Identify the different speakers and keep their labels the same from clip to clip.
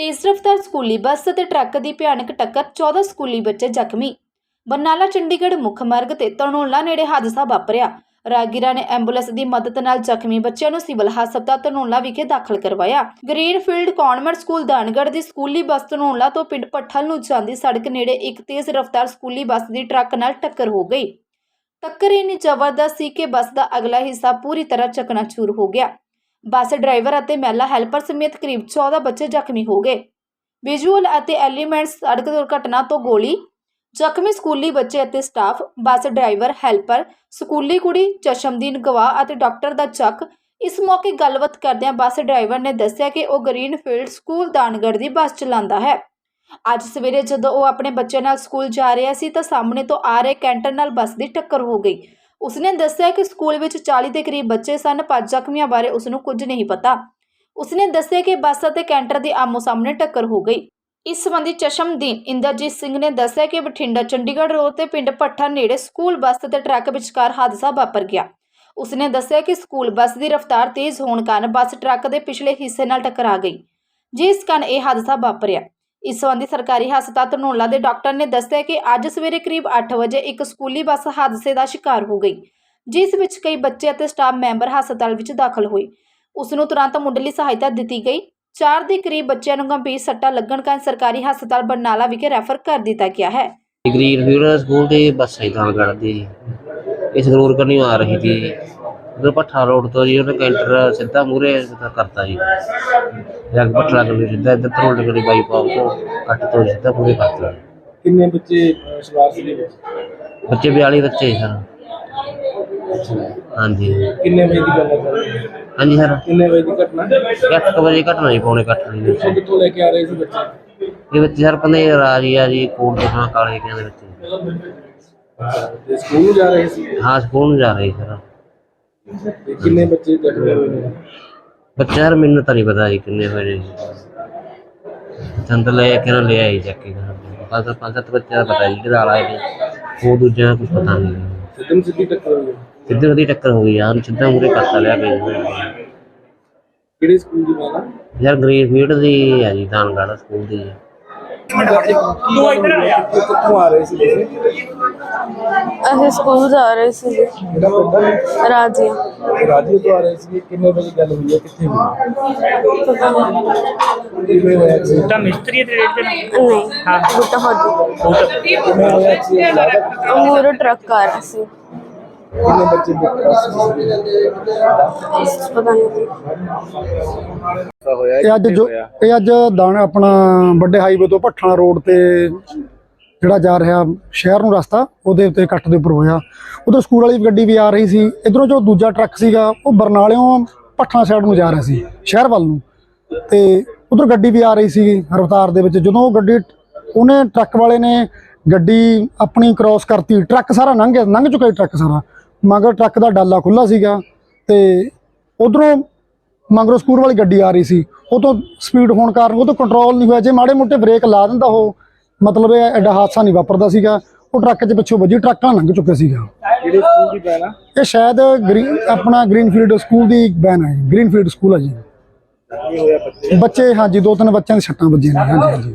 Speaker 1: ਤੇਜ਼ ਰਫ਼ਤਾਰ ਸਕੂਲੀ ਬੱਸ ਅਤੇ ਟਰੱਕ ਦੀ ਭਿਆਨਕ ਟੱਕਰ 14 ਸਕੂਲੀ ਬੱਚੇ ਜ਼ਖਮੀ। ਬਰਨਾਲਾ, ਚੰਡੀਗੜ੍ਹ ਮੁੱਖ ਮਾਰਗ ਤੇ ਧਨੌਲਾ ਨੇੜੇ ਹਾਦਸਾ ਵਾਪਰਿਆ। ਰਾਗੀਰਾ ਨੇ ਐਂਬੂਲੈਂਸ ਦੀ ਮਦਦ ਨਾਲ ਜ਼ਖਮੀ ਬੱਚਿਆਂ ਨੂੰ ਸਿਵਲ ਹਸਪਤਾਲ ਧਨੌਲਾ ਵਿਖੇ ਦਾਖਲ ਕਰਵਾਇਆ। ਗ੍ਰੀਨਫੀਲਡ ਕਨਵੈਂਟ ਸਕੂਲ ਦਾਨਗੜ੍ਹ ਦੀ ਸਕੂਲੀ ਬੱਸ ਧਨੌਲਾ ਤੋਂ ਪਿੰਡ ਪੱਠਲ ਨੂੰ ਜਾਂਦੀ ਸੜਕ ਨੇੜੇ ਇੱਕ ਤੇਜ਼ ਰਫ਼ਤਾਰ ਸਕੂਲੀ ਬੱਸ ਦੀ ਟਰੱਕ ਨਾਲ ਟੱਕਰ ਹੋ ਗਈ। ਟੱਕਰ ਇੰਨੀ ਜ਼ਬਰਦਸਤ ਸੀ ਕਿ ਬੱਸ ਦਾ ਅਗਲਾ ਹਿੱਸਾ ਪੂਰੀ ਤਰ੍ਹਾਂ ਚਕਨਾਚੂਰ ਹੋ ਗਿਆ। ਬੱਸ ਡਰਾਈਵਰ ਅਤੇ ਮਹਿਲਾ ਹੈਲਪਰ ਸਮੇਤ ਕਰੀਬ 14 ਬੱਚੇ ਜ਼ਖਮੀ ਹੋ ਗਏ। ਵਿਜ਼ੂਅਲ ਅਤੇ ਐਲੀਮੈਂਟਸ ਸੜਕ ਦੁਰਘਟਨਾ ਤੋਂ ਗੋਲੀ, ਜ਼ਖਮੀ ਸਕੂਲੀ ਬੱਚੇ ਅਤੇ ਸਟਾਫ, ਬੱਸ ਡਰਾਈਵਰ, ਹੈਲਪਰ, ਸਕੂਲੀ ਕੁੜੀ ਚਸ਼ਮਦੀਨ ਗਵਾਹ ਅਤੇ ਡਾਕਟਰ ਦਾ ਚੱਕ। ਇਸ ਮੌਕੇ ਗੱਲਬਾਤ ਕਰਦਿਆਂ ਬੱਸ ਡਰਾਈਵਰ ਨੇ ਦੱਸਿਆ ਕਿ ਉਹ ਗ੍ਰੀਨਫੀਲਡ ਸਕੂਲ ਦਾਨਗੜ੍ਹ ਦੀ ਬੱਸ ਚਲਾਉਂਦਾ ਹੈ। ਅੱਜ ਸਵੇਰੇ ਜਦੋਂ ਉਹ ਆਪਣੇ ਬੱਚੇ ਨਾਲ ਸਕੂਲ ਜਾ ਰਿਹਾ ਸੀ ਤਾਂ ਸਾਹਮਣੇ ਤੋਂ ਆ ਰਹੇ ਕੈਂਟਰ ਨਾਲ ਬੱਸ ਦੀ ਟੱਕਰ ਹੋ ਗਈ। ਉਸਨੇ ਦੱਸਿਆ ਕਿ ਸਕੂਲ ਵਿੱਚ 40 ਦੇ ਕਰੀਬ ਬੱਚੇ ਸਨ, ਪਰ ਜ਼ਖਮੀਆਂ ਬਾਰੇ ਉਸਨੂੰ ਕੁਝ ਨਹੀਂ ਪਤਾ। ਉਸਨੇ ਦੱਸਿਆ ਕਿ ਬੱਸ ਅਤੇ ਕੈਂਟਰ ਦੀ ਆਮੋ ਸਾਹਮਣੇ ਟੱਕਰ ਹੋ ਗਈ। ਇਸ ਸੰਬੰਧੀ ਚਸ਼ਮਦੀਨ ਇੰਦਰਜੀਤ ਸਿੰਘ ਨੇ ਦੱਸਿਆ ਕਿ ਬਠਿੰਡਾ, ਚੰਡੀਗੜ੍ਹ ਰੋਡ ਤੇ ਪਿੰਡ ਭੱਠਾ ਨੇੜੇ ਸਕੂਲ ਬੱਸ ਅਤੇ ਟਰੱਕ ਵਿਚਕਾਰ ਹਾਦਸਾ ਵਾਪਰ ਗਿਆ। ਉਸਨੇ ਦੱਸਿਆ ਕਿ ਸਕੂਲ ਬੱਸ ਦੀ ਰਫ਼ਤਾਰ ਤੇਜ਼ ਹੋਣ ਕਾਰਨ ਬੱਸ, ਟਰੱਕ ਦੇ ਪਿਛਲੇ ਹਿੱਸੇ ਨਾਲ ਟਕਰਾ ਗਈ, ਜਿਸ ਕਾਰਨ ਇਹ ਹਾਦਸਾ ਵਾਪਰਿਆ। ਇਸ ਸੰਬੰਧੀ ਸਰਕਾਰੀ ਹਸਪਤਾਲ ਧਨੌਲਾ ਦੇ ਡਾਕਟਰ ਨੇ ਦੱਸਿਆ ਕਿ ਅੱਜ ਸਵੇਰੇ ਕਰੀਬ 8 ਵਜੇ ਇੱਕ ਸਕੂਲੀ ਬੱਸ ਹਾਦਸੇ ਦਾ ਸ਼ਿਕਾਰ ਹੋ ਗਈ, ਜਿਸ ਵਿੱਚ ਕਈ ਬੱਚੇ ਅਤੇ ਸਟਾਫ ਮੈਂਬਰ ਹਸਪਤਾਲ ਵਿੱਚ ਦਾਖਲ ਹੋਏ। ਉਸ ਨੂੰ ਤੁਰੰਤ ਮੁੱਢਲੀ ਸਹਾਇਤਾ ਦਿੱਤੀ ਗਈ। ਚਾਰ ਦੇ ਕਰੀਬ ਬੱਚਿਆਂ ਨੂੰ ਗੰਭੀਰ ਸੱਟਾਂ ਲੱਗਣ ਕਾਰਨ ਸਰਕਾਰੀ ਹਸਪਤਾਲ ਬਰਨਾਲਾ ਵਿਖੇ ਰੈਫਰ ਕਰ ਦਿੱਤਾ ਗਿਆ ਹੈ।
Speaker 2: ਗ੍ਰੀਨ ਫਿਊਲ ਸਕੂਲ ਦੀ ਬੱਸ ਹੈ ਤਾਂ ਇਸ ਗਰੂਰ ਕਰਨੀ ਆ ਰਹੀ ਸੀ। ਉਧਰ ਭੱਠਾ ਰੋਡ ਤੋਂ ਜੀ ਉਹਨੇ ਕੈਂਟਰ ਸਿੱਧਾ ਮੂਰੇ ਕਰਤਾ ਜੀ। ਜਗ ਭੱਠਾ ਤੋਂ ਸਿੱਧਾ ਇੱਧਰ ਤਰੋਲ ਗੜੀ ਬਾਈਪਾਸ ਤੋਂ ਕੱਟ ਤੋਂ ਸਿੱਧਾ ਪੂਰੇ ਕਰਤਾ
Speaker 3: ਕਿੰਨੇ ਬੱਚੇ ਅਹ, ਸਵਾਰ ਸੀ ਦੇ ਵਿੱਚ
Speaker 2: ਬੱਚੇ 42 ਬੱਚੇ ਸਰ। ਹਾਂਜੀ।
Speaker 3: ਕਿੰਨੇ ਵਜੇ ਦੀ ਗੱਲ ਹੈ ਸਰ?
Speaker 2: ਹਾਂਜੀ ਸਰ।
Speaker 3: ਕਿੰਨੇ ਵਜੇ ਦੀ ਘਟਨਾ?
Speaker 2: ਅੱਠ ਕੁ ਵਜੇ ਘਟਨਾ ਜੀ ਪੌਣੇ ਕੱਟ ਦੀ।
Speaker 3: ਕਿੱਥੋਂ ਕਿੱਥੋਂ ਲੈ ਕੇ ਆ ਰਹੇ ਸੀ ਬੱਚੇ?
Speaker 2: ਇਹ ਬੱਚੇ ਸਰ ਪੰਦੇ ਰਾਜੀ ਆ ਜੀ ਕੋਟ ਦੇ ਥਾਂ ਕਾਲੇ ਕਿਆਂ ਦੇ ਬੱਚੇ
Speaker 3: ਤੇ ਸਕੂਲ ਨੂੰ ਜਾ ਰਹੇ ਸੀ?
Speaker 2: ਹਾਂ ਸਕੂਲ ਨੂੰ ਜਾ ਰਹੇ ਸਰ।
Speaker 3: ਤੇ ਕਿੰਨੇ ਬੱਚੇ ਜ਼ਖਮੀ ਹੋਏ ਨੇ?
Speaker 2: ਬੱਚੇ ਸਰ ਮੈਨੂੰ ਤਾਂ ਨਹੀਂ ਪਤਾ ਜੀ ਕਿੰਨੇ ਹੋਏ ਨੇ ਜੀ। ਚੰਦ ਲੈ ਕੇ ਨਾ ਲੈ ਆਈ ਚੱਕ ਕੇ। ਪੰਜ ਸੱਤ- ਪੰਜ ਸੱਤ ਬੱਚਿਆਂ ਦਾ ਪਤਾ ਜੀ ਕਿਹਦਾ ਆਲਾ ਹੈ ਉਹ ਦੂਜਿਆਂ ਦਾ ਕੁਝ ਪਤਾ ਨਹੀਂ
Speaker 3: ਸਿੱਧਮ ਸਿੱਧੀ ਟੱਕਰ ਹੋਈ ਹੈ।
Speaker 2: ਸਿੱਧੇ ਉਹਦੀ ਟੱਕਰ ਹੋ ਗਈ ਯਾਰ ਸਿੱਧਾ ਮੂਰੇ ਕੱਟਾ ਲਿਆ ਕੇ
Speaker 3: ਕਿਹੜੇ ਸਕੂਲ ਦੀ ਆ?
Speaker 2: ਯਾਰ ਗ੍ਰੀਨ ਫੀਲਡ ਦੀ ਹੈ ਜੀ ਦਾਨਗੜ੍ਹ ਸਕੂਲ ਦੀ
Speaker 3: ਤੂੰ ਇੱਧਰ ਆ ਕਿੱਥੋਂ ਆ ਰਹੇ ਸੀ ਤੁਸੀਂ?
Speaker 4: ਅਸੀਂ ਸਕੂਲ ਜਾ ਰਹੇ ਸੀ
Speaker 3: ਕਿਹੜਾ ਪਿੰਡ ਹੈ
Speaker 4: ਰਾਜੀਆਂ।
Speaker 3: ਰਾਜੀਓ ਤੋਂ ਆ ਰਹੇ ਸੀ। ਕਿੰਨੇ ਵਜੇ ਗੱਲ ਹੋਈ ਹੈ? ਕਿੱਥੇ ਹੋਈ?
Speaker 4: ਪਤਾ ਨਹੀਂ
Speaker 3: ਕਿਵੇਂ ਹੋਇਆ ਸੀ
Speaker 5: ਤਾਂ ਮਿਸਤਰੀ ਦੇ ਰੇਟ ਤੇ
Speaker 4: ਨਹੀਂ? ਗੁੱਟਾ ਹੋਦੀ
Speaker 3: ਕਿਵੇਂ ਹੋਇਆ ਸੀ ਜ਼ਿਆਦਾ
Speaker 4: ਅਮੂਰ ਟਰੱਕ ਆ ਰਿਹਾ ਸੀ।
Speaker 3: ਕਿੰਨੇ ਬੱਚੇ ਦੇ
Speaker 4: ਪਤਾ ਨਹੀਂ।
Speaker 3: ਹੋਇਆ
Speaker 6: ਇਹ ਅੱਜ ਜੋ ਇਹ ਅੱਜ ਦਾਣ ਆਪਣਾ ਵੱਡੇ ਹਾਈਵੇ ਤੋਂ ਭੱਠਾ ਰੋਡ ਤੇ ਜਿਹੜਾ ਜਾ ਰਿਹਾ ਸ਼ਹਿਰ ਨੂੰ ਰਸਤਾ ਉਹਦੇ ਉੱਤੇ ਕੱਟ ਦੇ ਉੱਪਰ ਹੋਇਆ। ਉਧਰ ਸਕੂਲ ਵਾਲੀ ਗੱਡੀ ਵੀ ਆ ਰਹੀ ਸੀ। ਇਧਰੋਂ ਜੋ ਦੂਜਾ ਟਰੱਕ ਸੀਗਾ ਉਹ ਬਰਨਾਲਿਓਂ ਭੱਠਾ ਸਾਈਡ ਨੂੰ ਜਾ ਰਿਹਾ ਸੀ ਸ਼ਹਿਰ ਵੱਲ ਨੂੰ। ਤੇ ਉਧਰ ਗੱਡੀ ਵੀ ਆ ਰਹੀ ਸੀ ਰਫ਼ਤਾਰ ਦੇ ਵਿੱਚ। ਜਦੋਂ ਉਹ ਗੱਡੀ ਉਹਨੇ ਟਰੱਕ ਵਾਲੇ ਨੇ ਗੱਡੀ ਆਪਣੀ ਕ੍ਰਾਸ ਕਰਤੀ ਟਰੱਕ ਸਾਰਾ ਲੰਘ ਗਿਆ ਲੰਘ ਚੁੱਕਾ ਟਰੱਕ ਸਾਰਾ। ਮਗਰ ਟਰੱਕ ਦਾ ਡਾਲਾ ਖੁੱਲਾ ਸੀਗਾ ਤੇ ਉਧਰੋਂ ਮਗਰੋਂ ਸਕੂਟਰ ਵਾਲੀ ਗੱਡੀ ਆ ਰਹੀ ਸੀ। ਉਹ ਤੋਂ ਸਪੀਡ ਹੋਣ ਕਾਰਨ ਉਹ ਤੋਂ ਕੰਟਰੋਲ ਨਹੀਂ ਹੋਇਆ। ਜੇ ਮਾੜੇ ਮੋਟੇ ਬ੍ਰੇਕ ਲਾ ਦਿੰਦਾ ਉਹ ਮਤਲਬ ਇਹ ਐਡਾ ਹਾਦਸਾ ਨਹੀਂ ਵਾਪਰਦਾ ਸੀਗਾ। ਉਹ ਟਰੱਕ 'ਚ ਪਿੱਛੋਂ ਵੱਜੀ ਟਰੱਕਾਂ ਲੰਘ ਚੁੱਕੇ ਸੀਗਾ।
Speaker 3: ਕਿਹੜੇ ਸਕੂਲ ਦੀ ਗੱਲ ਆ?
Speaker 6: ਇਹ ਸ਼ਾਇਦ ਗ੍ਰੀਨ ਆਪਣਾ ਗ੍ਰੀਨਫੀਲਡ ਸਕੂਲ ਦੀ ਬੈਨ ਹੈ ਗ੍ਰੀਨਫੀਲਡ ਸਕੂਲ ਹੈ ਜੀ।
Speaker 3: ਬੱਚੇ
Speaker 6: ਹਾਂਜੀ ਦੋ ਤਿੰਨ ਬੱਚਿਆਂ ਦੇ ਸੱਟਾਂ ਵੱਜੀਆਂ ਨੇ। ਹਾਂਜੀ ਹਾਂਜੀ।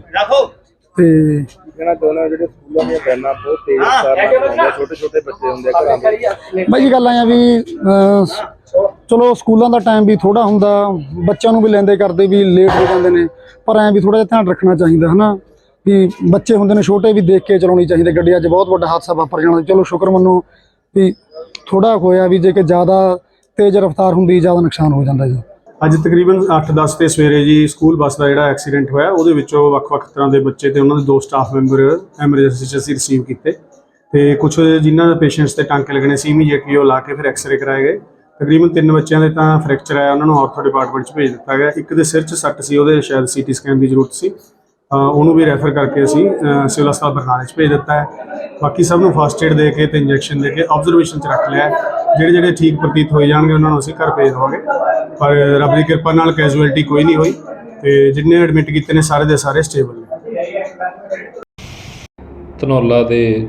Speaker 6: ਤੇ
Speaker 3: ਕਹਿਣਾ ਚਾਹੁੰਦਾ ਜਿਹੜੇ ਸਕੂਲਾਂ ਦੀਆਂ ਬੈਨਾਂ ਬਹੁਤ ਤੇਜ਼ ਰਫ਼ਤਾਰ ਨਾਲ ਚਲਾਉਂਦੇ ਛੋਟੇ ਛੋਟੇ ਬੱਚੇ ਹੁੰਦੇ ਆ ਘਰਾਂ ਦੇ।
Speaker 6: ਬਾਈ ਜੀ ਗੱਲ ਆਇਆ ਵੀ ਅਹ, ਸ- ਚਲੋ ਸਕੂਲਾਂ ਦਾ ਟਾਈਮ ਵੀ ਥੋੜਾ ਹੁੰਦਾ ਬੱਚਿਆਂ ਨੂੰ ਵੀ ਲੈਂਦੇ ਕਰਦੇ ਵੀ ਲੇਟ ਹੋ ਜਾਂਦੇ ਨੇ ਪਰ ਐਂ ਵੀ ਥੋੜਾ ਜਿਹਾ ਧਿਆਨ ਰੱਖਣਾ ਚਾਹੀਦਾ ਹਨਾ? ਵੀ ਬੱਚੇ ਹੁੰਦੇ ਨੇ ਛੋਟੇ ਵੀ ਦੇਖ ਕੇ ਚਲਾਉਣੀ ਚਾਹੀਦੀ ਗੱਡੀ ਅੱਜ ਬਹੁਤ ਵੱਡਾ ਹਾਦਸਾ ਵਾਪਰ ਜਾਣਾ ਚਲੋ ਸ਼ੁਕਰ ਮੰਨੋ ਵੀ ਥੋੜਾ ਹੋਇਆ ਵੀ ਜੇ ਕਿ ਜ਼ਿਆਦਾ ਤੇਜ਼ ਰਫ਼ਤਾਰ ਹੁੰਦੀ ਜ਼ਿਆਦਾ ਨੁਕਸਾਨ ਹੋ ਜਾਂਦਾ ਜੀ।
Speaker 7: ਅੱਜ ਤਕਰੀਬਨ 8:10 ਤੇ ਸਵੇਰੇ ਜੀ ਸਕੂਲ ਬੱਸ ਦਾ ਜਿਹੜਾ ਐਕਸੀਡੈਂਟ ਹੋਇਆ, ਉਹਦੇ ਵਿੱਚੋਂ ਵੱਖ-ਵੱਖ ਤਰ੍ਹਾਂ ਦੇ ਬੱਚੇ ਤੇ ਉਹਨਾਂ ਦੇ ਦੋ ਸਟਾਫ ਮੈਂਬਰ ਐਮਰਜੈਂਸੀ 'ਚ ਅਸੀਂ ਰਿਸੀਵ ਕੀਤੇ ਤੇ ਕੁਝ ਜਿਨ੍ਹਾਂ ਦੇ ਪੇਸ਼ੈਂਟਸ ਤੇ ਟਾਂਕੇ ਲੱਗਣੇ ਸੀ ਇਮੀਡੀਏਟਲੀ ਉਹ ਲਾ ਕੇ ਫਿਰ ਐਕਸ-ਰੇ ਕਰਾਏ ਗਏ। ਤਕਰੀਬਨ ਤਿੰਨ ਬੱਚਿਆਂ ਦੇ ਤਾਂ ਫ੍ਰੈਕਚਰ ਆਇਆ, ਉਹਨਾਂ ਨੂੰ ਆਰਥੋ ਡਿਪਾਰਟਮੈਂਟ 'ਚ ਭੇਜ ਦਿੱਤਾ ਗਿਆ। ਇੱਕ ਦੇ ਸਿਰ 'ਚ ਸੱਟ ਸੀ, ਉਹਦੇ ਸ਼ਾਇਦ ਸੀਟੀ ਸਕੈਨ ਦੀ ਜ਼ਰੂਰਤ ਸੀ। ਉਹਨੂੰ ਵੀ ਰੈਫਰ ਕਰਕੇ ਅਸੀਂ ਸਿਵਲ ਹਸਪਤਾਲ ਬਰਨਾਲੇ 'ਚ ਭੇਜ ਦਿੱਤਾ ਹੈ। ਬਾਕੀ ਸਭ ਨੂੰ ਫਸਟ ਏਡ ਦੇ ਕੇ ਤੇ ਇੰਜੈਕਸ਼ਨ ਦੇ ਕੇ ਆਬਜ਼ਰਵੇਸ਼ਨ 'ਚ ਰੱਖ ਲਿਆ ਜਿਹੜੇ ਜਿਹੜੇ ਠੀਕ ਪ੍ਰਤੀਤ ਹੋਏ ਜਾਣਗੇ, ਉਹਨਾਂ ਨੂੰ ਅਸੀਂ ਘਰ ਭੇਜ ਦੇਵਾਂਗੇ। ਪਰ ਰੱਬ ਦੀ ਕਿਰਪਾ ਨਾਲ ਕੈਜੂਅਲਟੀ ਕੋਈ ਨਹੀਂ ਹੋਈ ਤੇ ਜਿੰਨੇ ਐਡਮਿਟ ਕੀਤੇ ਨੇ, ਸਾਰੇ ਦੇ ਸਾਰੇ ਸਟੇਬਲ ਨੇ।
Speaker 8: ਧਨੌਲਾ ਦੇ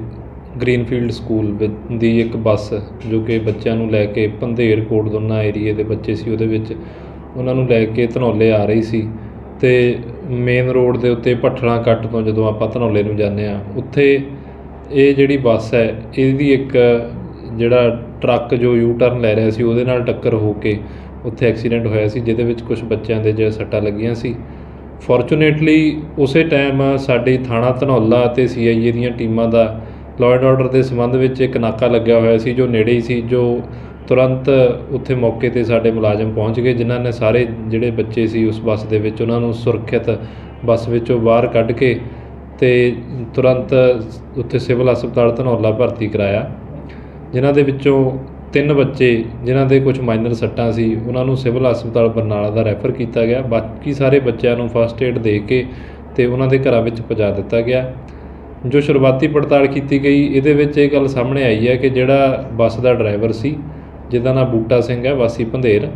Speaker 8: ਗ੍ਰੀਨਫੀਲਡ ਸਕੂਲ ਵਿੱਚ ਦੀ ਇੱਕ ਬੱਸ ਜੋ ਕਿ ਬੱਚਿਆਂ ਨੂੰ ਲੈ ਕੇ ਪੰਧੇਰ ਕੋਟਦੋਨਾ ਏਰੀਏ ਦੇ ਬੱਚੇ ਸੀ, ਉਹਦੇ ਵਿੱਚ ਉਹਨਾਂ ਨੂੰ ਲੈ ਕੇ ਧਨੌਲੇ ਆ ਰਹੀ ਸੀ। ਤੇ ਮੇਨ ਰੋਡ ਦੇ ਉੱਤੇ ਭੱਠਲਾਂ ਕੱਟ ਤੋਂ ਜਦੋਂ ਆਪਾਂ ਧਨੌਲੇ ਨੂੰ ਜਾਂਦੇ ਆ ਉੱਥੇ ਇਹ ਜਿਹੜੀ ਬੱਸ ਹੈ, ਇਹਦੀ ਇੱਕ ਜਿਹੜਾ ਟਰੱਕ ਜੋ ਯੂ ਟਰਨ ਲੈ ਰਿਹਾ ਸੀ, ਉਹਦੇ ਨਾਲ ਟੱਕਰ ਹੋ ਕੇ ਉੱਥੇ ਐਕਸੀਡੈਂਟ ਹੋਇਆ ਸੀ, ਜਿਹਦੇ ਵਿੱਚ ਕੁਝ ਬੱਚਿਆਂ ਦੇ ਜਿਹੜੇ ਸੱਟਾਂ ਲੱਗੀਆਂ ਸੀ। ਫੋਰਚੂਨੇਟਲੀ ਉਸੇ ਟਾਈਮ ਸਾਡੀ ਥਾਣਾ ਧਨੌਲਾ ਅਤੇ ਸੀਆਈਏ ਦੀਆਂ ਟੀਮਾਂ ਦਾ ਲਾਅ ਐਂਡ ਆਰਡਰ ਦੇ ਸੰਬੰਧ ਵਿੱਚ ਇੱਕ ਨਾਕਾ ਲੱਗਿਆ ਹੋਇਆ ਸੀ, ਜੋ ਨੇੜੇ ਹੀ ਸੀ, ਜੋ ਤੁਰੰਤ ਉੱਥੇ ਮੌਕੇ ਤੇ ਸਾਡੇ ਮੁਲਾਜ਼ਮ ਪਹੁੰਚ ਗਏ, ਜਿਨ੍ਹਾਂ ਨੇ ਸਾਰੇ ਜਿਹੜੇ ਬੱਚੇ ਸੀ ਉਸ ਬੱਸ ਦੇ ਵਿੱਚ, ਉਹਨਾਂ ਨੂੰ ਸੁਰੱਖਿਅਤ ਬੱਸ ਵਿੱਚੋਂ ਬਾਹਰ ਕੱਢ ਕੇ ਅਤੇ ਤੁਰੰਤ ਉੱਥੇ ਸਿਵਲ ਹਸਪਤਾਲ ਧਨੌਲਾ ਭਰਤੀ ਕਰਾਇਆ, ਜਿਨ੍ਹਾਂ ਦੇ ਵਿੱਚੋਂ ਤਿੰਨ ਬੱਚੇ, ਜਿਨ੍ਹਾਂ ਦੇ ਕੁਝ ਮਾਈਨਰ ਸੱਟਾਂ ਸੀ, ਉਹਨਾਂ ਨੂੰ ਸਿਵਲ ਹਸਪਤਾਲ ਬਰਨਾਲਾ ਦਾ ਰੈਫਰ ਕੀਤਾ ਗਿਆ। ਬਾਕੀ ਸਾਰੇ ਬੱਚਿਆਂ ਨੂੰ ਫਸਟ ਏਡ ਦੇ ਕੇ ਤੇ ਉਹਨਾਂ ਦੇ ਘਰਾਂ ਵਿੱਚ ਪਹੁੰਚਾ ਦਿੱਤਾ ਗਿਆ। ਜੋ ਸ਼ੁਰੂਆਤੀ ਪੜਤਾਲ ਕੀਤੀ ਗਈ, ਇਹਦੇ ਵਿੱਚ ਇਹ ਗੱਲ ਸਾਹਮਣੇ ਆਈ ਹੈ ਕਿ ਜਿਹੜਾ ਬੱਸ ਦਾ ਡਰਾਈਵਰ ਸੀ ਜਿਹਦਾ ਨਾਂ ਬੂਟਾ ਸਿੰਘ ਹੈ, ਵਾਸੀ ਪੰਧੇਰ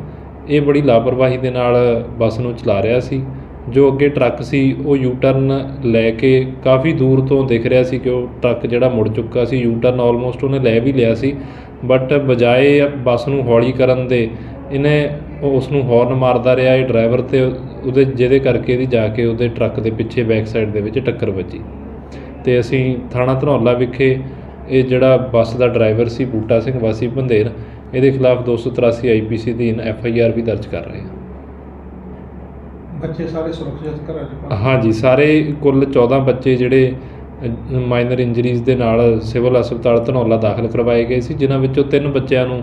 Speaker 8: ਇਹ ਬੜੀ ਲਾਪਰਵਾਹੀ ਦੇ ਨਾਲ ਬੱਸ ਨੂੰ ਚਲਾ ਰਿਹਾ ਸੀ। ਜੋ ਅੱਗੇ ਟਰੱਕ ਸੀ, ਉਹ ਯੂ ਟਰਨ ਲੈ ਕੇ ਕਾਫੀ ਦੂਰ ਤੋਂ ਦਿਖ ਰਿਹਾ ਸੀ ਕਿ ਉਹ ਟਰੱਕ ਜਿਹੜਾ ਮੁੜ ਚੁੱਕਾ ਸੀ ਯੂ ਟਰਨ ਆਲਮੋਸਟ ਉਹਨੇ ਲੈ ਵੀ ਲਿਆ ਸੀ। ਬਟ ਬਜਾਏ ਬੱਸ ਨੂੰ ਹੌਲੀ ਕਰਨ ਦੇ, ਇਹਨੇ ਉਸ ਨੂੰ ਹੌਰਨ ਮਾਰਦਾ ਰਿਹਾ, ਇਹ ਡਰਾਈਵਰ ਤੇ ਉਹਦੇ, ਜਿਹਦੇ ਕਰਕੇ ਇਹਦੀ ਜਾ ਕੇ ਉਹਦੇ ਟਰੱਕ ਦੇ ਪਿੱਛੇ ਬੈਕ ਸਾਈਡ ਦੇ ਵਿੱਚ ਟੱਕਰ ਵੱਜੀ। ਤੇ ਅਸੀਂ ਥਾਣਾ ਧਨੌਲਾ ਵਿਖੇ ਇਹ ਜਿਹੜਾ ਬੱਸ ਦਾ ਡਰਾਈਵਰ ਸੀ, ਬੂਟਾ ਸਿੰਘ, ਵਾਸੀ ਭੰਦੇਰ ਇਹਦੇ ਖਿਲਾਫ 283 ਆਈਪੀਸੀ ਦੀ ਐਫ ਆਈ ਆਰ ਵੀ ਦਰਜ ਕਰ ਰਹੇ ਹਾਂ।
Speaker 7: ਬੱਚੇ ਸਾਰੇ ਸੁਰੱਖਿਅਤ ਘਰਾਂ 'ਚ
Speaker 8: ਹਾਂਜੀ ਸਾਰੇ ਕੁੱਲ 14 ਬੱਚੇ ਜਿਹੜੇ ਮਾਈਨਰ ਇੰਜਰੀਜ਼ ਦੇ ਨਾਲ ਸਿਵਲ ਹਸਪਤਾਲ ਧਨੌਲਾ ਦਾਖਲ ਕਰਵਾਏ ਗਏ ਸੀ ਜਿਨ੍ਹਾਂ ਵਿੱਚੋਂ ਤਿੰਨ ਬੱਚਿਆਂ ਨੂੰ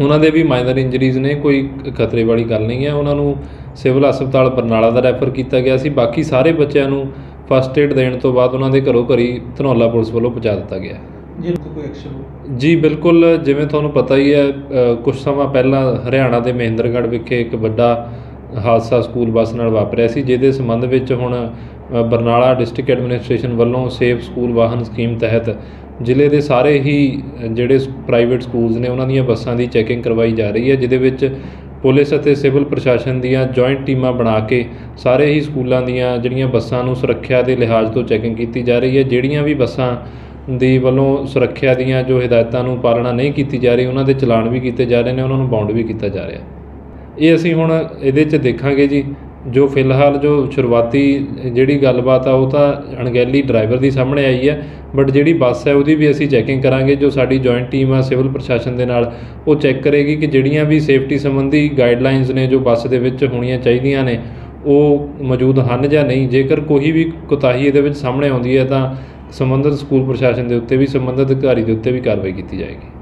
Speaker 8: ਉਹਨਾਂ ਦੇ ਵੀ ਮਾਈਨਰ ਇੰਜਰੀਜ਼ ਨੇ ਕੋਈ ਖਤਰੇ ਵਾਲੀ ਗੱਲ ਨਹੀਂ ਹੈ। ਉਹਨਾਂ ਨੂੰ ਸਿਵਲ ਹਸਪਤਾਲ ਬਰਨਾਲਾ ਦਾ ਰੈਫਰ ਕੀਤਾ ਗਿਆ ਸੀ। ਬਾਕੀ ਸਾਰੇ ਬੱਚਿਆਂ ਨੂੰ ਫਸਟ ਏਡ ਦੇਣ ਤੋਂ ਬਾਅਦ ਉਹਨਾਂ ਦੇ ਘਰੋਂ ਘਰੀ ਧਨੌਲਾ ਪੁਲਿਸ ਵੱਲੋਂ ਪਹੁੰਚਾ ਦਿੱਤਾ ਗਿਆ
Speaker 7: ਜੇ ਕੋਈ ਐਕਸ਼ਨ
Speaker 8: ਜੀ ਬਿਲਕੁਲ ਜਿਵੇਂ ਤੁਹਾਨੂੰ ਪਤਾ ਹੀ ਹੈ ਅ, ਕੁਝ ਸਮਾਂ ਪਹਿਲਾਂ ਹਰਿਆਣਾ ਦੇ ਮਹਿੰਦਰਗੜ੍ਹ ਵਿਖੇ ਇੱਕ ਵੱਡਾ ਹਾਦਸਾ ਸਕੂਲ ਬੱਸ ਨਾਲ ਵਾਪਰਿਆ ਸੀ ਜਿਹਦੇ ਸੰਬੰਧ ਵਿੱਚ ਹੁਣ ਬਰਨਾਲਾ ਡਿਸਟ੍ਰਿਕਟ ਐਡਮਿਨਿਸਟ੍ਰੇਸ਼ਨ ਵੱਲੋਂ ਸੇਫ ਸਕੂਲ ਵਾਹਨ ਸਕੀਮ ਤਹਿਤ ਜ਼ਿਲ੍ਹੇ ਦੇ ਸਾਰੇ ਹੀ ਅ, ਜਿਹੜੇ ਪ੍ਰਾਈਵੇਟ ਸਕੂਲਸ ਨੇ ਉਹਨਾਂ ਦੀਆਂ ਬੱਸਾਂ ਦੀ ਚੈਕਿੰਗ ਕਰਵਾਈ ਜਾ ਰਹੀ ਹੈ ਜਿਹਦੇ ਵਿੱਚ ਪੁਲਿਸ ਅਤੇ ਸਿਵਲ ਪ੍ਰਸ਼ਾਸਨ ਦੀਆਂ ਜੁਆਇੰਟ ਟੀਮਾਂ ਬਣਾ ਕੇ ਸਾਰੇ ਹੀ ਸਕੂਲਾਂ ਦੀਆਂ ਜਿਹੜੀਆਂ ਬੱਸਾਂ ਨੂੰ ਸੁਰੱਖਿਆ ਦੇ ਲਿਹਾਜ਼ ਤੋਂ ਚੈਕਿੰਗ ਕੀਤੀ ਜਾ ਰਹੀ ਹੈ ਜਿਹੜੀਆਂ ਵੀ ਬੱਸਾਂ ਦੀ ਵੱਲੋਂ ਸੁਰੱਖਿਆ ਦੀਆਂ ਜੋ ਹਦਾਇਤਾਂ ਨੂੰ ਪਾਲਣਾ ਨਹੀਂ ਕੀਤੀ ਜਾ ਰਹੀ, ਉਹਨਾਂ ਦੇ ਚਲਾਨ ਵੀ ਕੀਤੇ ਜਾ ਰਹੇ ਨੇ, ਉਹਨਾਂ ਨੂੰ ਬਾਉਂਡ ਵੀ ਕੀਤਾ ਜਾ ਰਿਹਾ। ਇਹ ਅਸੀਂ ਹੁਣ ਇਹਦੇ 'ਚ ਦੇਖਾਂਗੇ ਜੀ, ਜੋ ਫਿਲਹਾਲ ਜੋ ਸ਼ੁਰੂਆਤੀ ਜਿਹੜੀ ਗੱਲਬਾਤ ਆ, ਉਹ ਤਾਂ ਅਣਗਹਿਲੀ ਡਰਾਈਵਰ ਦੀ ਸਾਹਮਣੇ ਆਈ ਹੈ ਬਟ ਜਿਹੜੀ ਬੱਸ ਹੈ, ਉਹਦੀ ਵੀ ਅਸੀਂ ਚੈਕਿੰਗ ਕਰਾਂਗੇ, ਜੋ ਸਾਡੀ ਜੁਆਇੰਟ ਟੀਮ ਆ, ਸਿਵਲ ਪ੍ਰਸ਼ਾਸਨ ਦੇ ਨਾਲ, ਉਹ ਚੈੱਕ ਕਰੇਗੀ ਕਿ ਜਿਹੜੀਆਂ ਵੀ ਸੇਫਟੀ ਸੰਬੰਧੀ ਗਾਈਡਲਾਈਨਸ ਨੇ ਜੋ ਬੱਸ ਦੇ ਵਿੱਚ ਹੋਣੀਆਂ ਚਾਹੀਦੀਆਂ ਨੇ, ਉਹ ਮੌਜੂਦ ਹਨ ਜਾਂ ਨਹੀਂ। ਜੇਕਰ ਕੋਈ ਵੀ ਕੁਤਾਹੀ ਇਹਦੇ ਵਿੱਚ ਸਾਹਮਣੇ ਆਉਂਦੀ ਹੈ, ਤਾਂ ਸੰਬੰਧਿਤ ਸਕੂਲ ਪ੍ਰਸ਼ਾਸਨ ਦੇ ਉੱਤੇ ਵੀ ਸੰਬੰਧਿਤ ਅਧਿਕਾਰੀ ਦੇ ਉੱਤੇ ਵੀ ਕਾਰਵਾਈ ਕੀਤੀ ਜਾਏਗੀ।